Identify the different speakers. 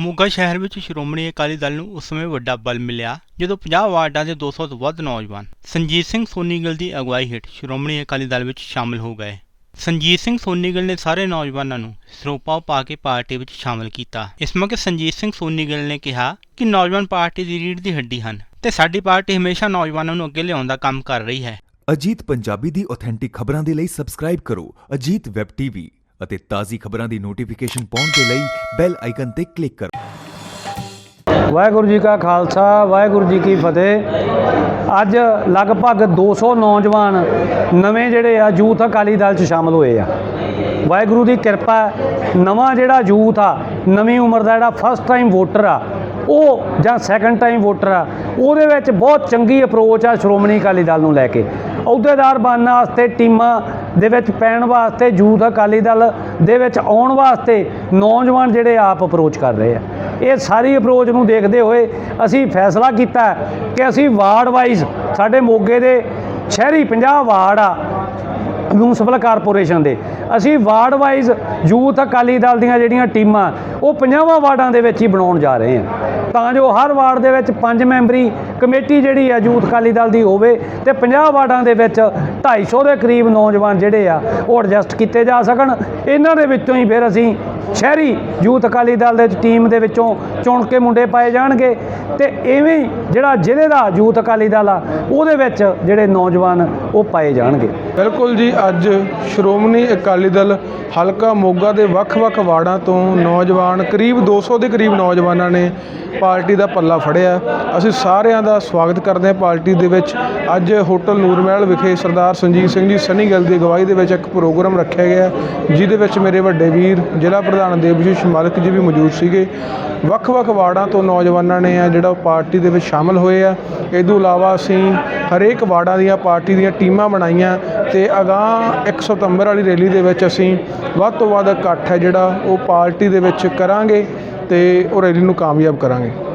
Speaker 1: ਮੋਗਾ ਸ਼ਹਿਰ ਵਿੱਚ ਸ਼੍ਰੋਮਣੀ ਅਕਾਲੀ ਦਲ ਨੂੰ ਉਸ ਸਮੇਂ ਵੱਡਾ ਬਲ ਮਿਲਿਆ, ਜਦੋਂ 50 ਵਾਰਡਾਂ ਦੇ 200 ਤੋਂ ਵੱਧ ਨੌਜਵਾਨ ਸੰਜੀਤ ਸਿੰਘ ਸੋਨੀਗਲ ਦੀ ਅਗਵਾਈ ਹੇਠ ਸ਼੍ਰੋਮਣੀ ਅਕਾਲੀ ਦਲ ਵਿੱਚ ਸ਼ਾਮਲ ਹੋ ਗਏ। ਸੰਜੀਤ ਸਿੰਘ ਸੋਨੀਗਲ ਨੇ ਸਾਰੇ ਨੌਜਵਾਨਾਂ ਨੂੰ ਸਰੋਪਾ ਪਾ ਕੇ ਪਾਰਟੀ ਵਿੱਚ ਸ਼ਾਮਲ ਕੀਤਾ। ਇਸ ਮੌਕੇ ਸੰਜੀਤ ਸਿੰਘ ਸੋਨੀਗਲ ਨੇ ਕਿਹਾ ਕਿ ਨੌਜਵਾਨ ਪਾਰਟੀ ਦੀ ਰੀੜ ਦੀ ਹੱਡੀ ਹਨ ਤੇ ਸਾਡੀ ਪਾਰਟੀ ਹਮੇਸ਼ਾ ਨੌਜਵਾਨਾਂ ਨੂੰ ਅੱਗੇ ਲਿਆਉਣ ਦਾ ਕੰਮ ਕਰ ਰਹੀ ਹੈ।
Speaker 2: ਅਜੀਤ ਪੰਜਾਬੀ ਦੀ ਆਥੈਂਟਿਕ ਖਬਰਾਂ ਦੇ ਲਈ ਸਬਸਕ੍ਰਾਈਬ ਕਰੋ। ਅਜੀਤ ਵੈਬ ਟੀਵੀ ਅਤੇ ਤਾਜ਼ੀ ਖਬਰਾਂ ਦੀ ਨੋਟੀਫਿਕੇਸ਼ਨ ਪਾਉਣ ਦੇ ਲਈ ਬੈਲ ਆਈਕਨ ਤੇ ਕਲਿੱਕ ਕਰੋ।
Speaker 3: ਵਾਹਿਗੁਰੂ ਜੀ ਕਾ ਖਾਲਸਾ, ਵਾਹਿਗੁਰੂ ਜੀ ਕੀ ਫਤਿਹ। ਅੱਜ ਲਗਭਗ 200 ਨੌਜਵਾਨ ਨਵੇਂ ਜਿਹੜੇ ਆ, ਯੂਥ ਅਕਾਲੀ ਦਲ 'ਚ ਸ਼ਾਮਲ ਹੋਏ ਆ। ਵਾਹਿਗੁਰੂ ਦੀ ਕਿਰਪਾ ਨਵਾਂ ਜਿਹੜਾ ਯੂਥ ਆ, ਨਵੀਂ ਉਮਰ ਦਾ ਜਿਹੜਾ ਫਸਟ ਟਾਈਮ ਵੋਟਰ ਆ, ਉਹ ਜਾਂ ਸੈਕੰਡ ਟਾਈਮ ਵੋਟਰ ਆ, ਉਹਦੇ ਵਿੱਚ ਬਹੁਤ ਚੰਗੀ ਅਪਰੋਚ ਆ ਸ਼੍ਰੋਮਣੀ ਅਕਾਲੀ ਦਲ ਨੂੰ ਲੈ ਕੇ। ਅਹੁਦੇਦਾਰ ਬਣਨ ਵਾਸਤੇ, ਟੀਮਾਂ ਦੇ ਵਿੱਚ ਪੈਣ ਵਾਸਤੇ ਯੂਥ ਅਕਾਲੀ ਦਲ ਦੇ ਵਿੱਚ ਆਉਣ ਵਾਸਤੇ ਨੌਜਵਾਨ ਜਿਹੜੇ ਆਪ ਅਪਰੋਚ ਕਰ ਰਹੇ ਆ। ਇਹ ਸਾਰੀ ਅਪਰੋਚ ਨੂੰ ਦੇਖਦੇ ਹੋਏ ਅਸੀਂ ਫੈਸਲਾ ਕੀਤਾ ਕਿ ਅਸੀਂ ਵਾਰਡ ਵਾਈਜ਼ ਸਾਡੇ ਮੋਗੇ ਦੇ ਸ਼ਹਿਰੀ 50 ਵਾਰਡ ਆ ਮਿਊਨਿਸਪਲ ਕਾਰਪੋਰੇਸ਼ਨ ਦੇ। ਅਸੀਂ ward wise youth Akali Dal ਦੀਆਂ ਜਿਹੜੀਆਂ ਟੀਮਾਂ, ਉਹ 50ਵਾਂ ਵਾਰਡਾਂ ਦੇ ਵਿੱਚ ਹੀ ਬਣਾਉਣ ਜਾ ਰਹੇ ਹਾਂ ਤਾਂ ਜੋ ਹਰ ਵਾਰਡ ਦੇ ਵਿੱਚ ਪੰਜ ਮੈਂਬਰੀ ਕਮੇਟੀ ਜਿਹੜੀ ਆ ਯੂਥ ਅਕਾਲੀ ਦਲ ਦੀ ਹੋਵੇ ਤੇ 50 ਵਾਰਡਾਂ ਦੇ ਵਿੱਚ 250 ਦੇ ਕਰੀਬ ਨੌਜਵਾਨ ਜਿਹੜੇ ਆ, ਉਹ ਐਡਜਸਟ ਕੀਤੇ ਜਾ ਸਕਣ। ਇਹਨਾਂ ਦੇ ਵਿੱਚੋਂ ਹੀ ਫਿਰ ਅਸੀਂ ਸ਼ਹਿਰੀ ਯੂਥ ਅਕਾਲੀ ਦਲ ਦੇ ਟੀਮ ਦੇ ਵਿੱਚੋਂ ਚੁਣ ਕੇ ਮੁੰਡੇ ਪਾਏ ਜਾਣਗੇ ਤੇ ਐਵੇਂ ਜਿਹੜਾ ਜ਼ਿਲ੍ਹੇ ਦਾ ਯੂਥ ਅਕਾਲੀ ਦਲ ਆ ਉਹਦੇ ਵਿੱਚ ਜਿਹੜੇ ਨੌਜਵਾਨ ਉਹ ਪਾਏ ਜਾਣਗੇ।
Speaker 4: ਬਿਲਕੁਲ ਜੀ, ਅੱਜ ਸ਼੍ਰੋਮਣੀ ਅਕਾਲੀ ਦਲ ਹਲਕਾ ਮੋਗਾ ਦੇ ਵੱਖ-ਵੱਖ ਵਾਰਡਾਂ ਤੋਂ ਨੌਜਵਾਨ, ਕਰੀਬ 200 ਦੇ ਕਰੀਬ ਨੌਜਵਾਨਾਂ ਨੇ ਪਾਰਟੀ ਦਾ ਪੱਲਾ ਫੜਿਆ। ਅਸੀਂ ਸਾਰਿਆਂ ਦਾ ਸਵਾਗਤ ਕਰਦੇ ਹਾਂ ਪਾਰਟੀ ਦੇ ਵਿੱਚ। ਅੱਜ ਹੋਟਲ ਨੂਰਮਹਿਲ ਵਿਖੇ ਸਰਦਾਰ ਸੰਜੀਤ ਸਿੰਘ ਜੀ ਸਨੀ ਗਿੱਲ ਦੀ ਅਗਵਾਈ ਦੇ ਵਿੱਚ ਇੱਕ ਪ੍ਰੋਗਰਾਮ ਰੱਖਿਆ ਗਿਆ ਜਿਹਦੇ ਵਿੱਚ ਮੇਰੇ ਵੱਡੇ ਵੀਰ, ਜ਼ਿਲ੍ਹਾ ਪ੍ਰਧਾਨ ਦੇਵਜੀਤ ਮਾਲਕ ਜੀ ਵੀ ਮੌਜੂਦ ਸੀਗੇ। ਵੱਖ-ਵੱਖ ਵਾਰਡਾਂ ਤੋਂ ਨੌਜਵਾਨਾਂ ਨੇ ਆ ਜਿਹੜਾ ਉਹ ਪਾਰਟੀ ਦੇ ਵਿੱਚ ਸ਼ਾਮਲ ਹੋਏ ਆ। ਇਹ ਤੋਂ ਇਲਾਵਾ ਅਸੀਂ ਹਰੇਕ ਵਾਰਡਾਂ ਦੀਆਂ ਪਾਰਟੀ ਦੀਆਂ ਟੀਮਾਂ ਬਣਾਈਆਂ ਤੇ ਅਗਾਂਹ 1 ਸਤੰਬਰ ਵਾਲੀ ਰੈਲੀ ਦੇ ਵਿੱਚ ਅਸੀਂ ਵੱਧ ਤੋਂ ਵੱਧ ਇਕੱਠ ਹੈ ਜਿਹੜਾ ਉਹ ਪਾਰਟੀ ਦੇ ਵਿੱਚ ਕਰਾਂਗੇ ਤੇ ਉਹ ਰੈਲੀ ਨੂੰ ਕਾਮਯਾਬ ਕਰਾਂਗੇ।